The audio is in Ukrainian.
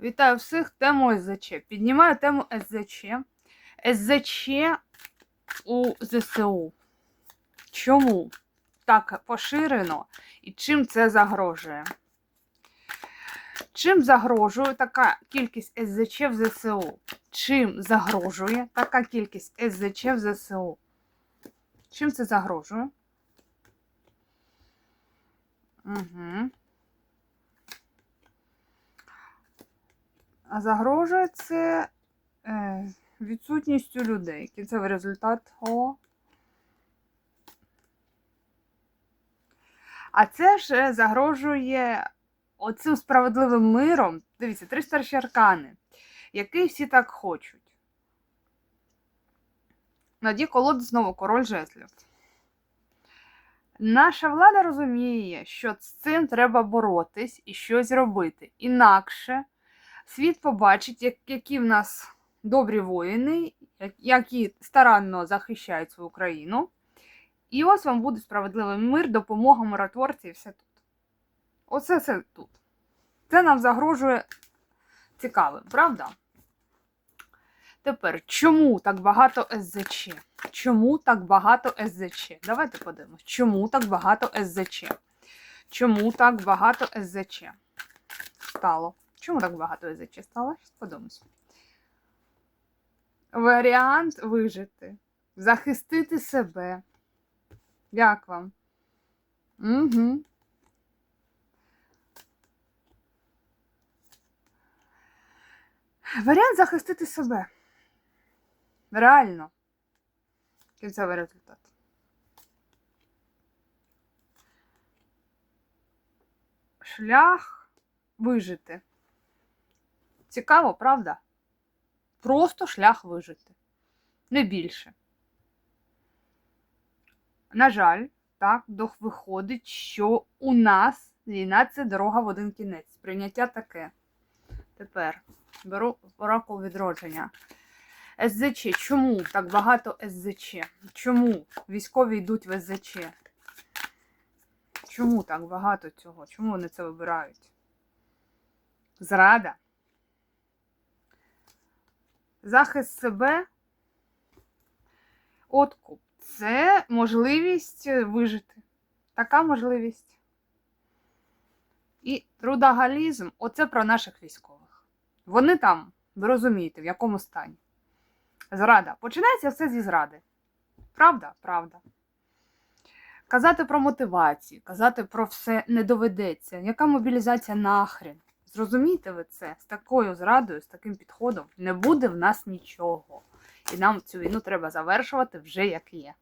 Вітаю всіх. Тему СЗЧ. Піднімаю тему СЗЧ. СЗЧ у ЗСУ. Чому так поширено і чим це загрожує? Чим загрожує така кількість СЗЧ в ЗСУ? Чим загрожує така кількість СЗЧ в ЗСУ? Чим це загрожує? Угу. Загрожує це е, відсутністю людей. Кінцевий результат О. А це ж е, загрожує оцим справедливим миром. Дивіться, три старші аркани, який всі так хочуть. Наді колоди знову король жезлів. Наша влада розуміє, що з цим треба боротись і щось робити. Інакше світ побачить, як- які в нас добрі воїни, які старанно захищають свою країну. І ось вам буде справедливий мир, допомога миротворці і все тут. Оце все тут. Це нам загрожує цікавим, правда? Тепер, чому так багато СЗЧ? Чому так багато СЗЧ? Давайте подивимось, чому так багато СЗЧ? Чому так багато СЗЧ стало? Чому так багато стало? Щас подивимось. Варіант вижити. Захистити себе. Як вам? Угу. Варіант захистити себе. Реально. Кінцевий результат. Шлях вижити. Цікаво, правда? Просто шлях вижити. Не більше. На жаль, так виходить, що у нас війна це дорога в один кінець. Прийняття таке. Тепер беру оракул відродження. СЗЧ. Чому так багато СЗЧ? Чому військові йдуть в СЗЧ? Чому так багато цього? Чому вони це вибирають? Зрада. Захист себе. Откуп. Це можливість вижити. Така можливість. І трудогалізм оце про наших військових. Вони там, ви розумієте, в якому стані. Зрада. Починається все зі зради. Правда? Правда. Казати про мотивацію, казати про все не доведеться. Яка мобілізація нахрен? Зрозумієте ви це? З такою зрадою, з таким підходом не буде в нас нічого. І нам цю війну треба завершувати вже як є.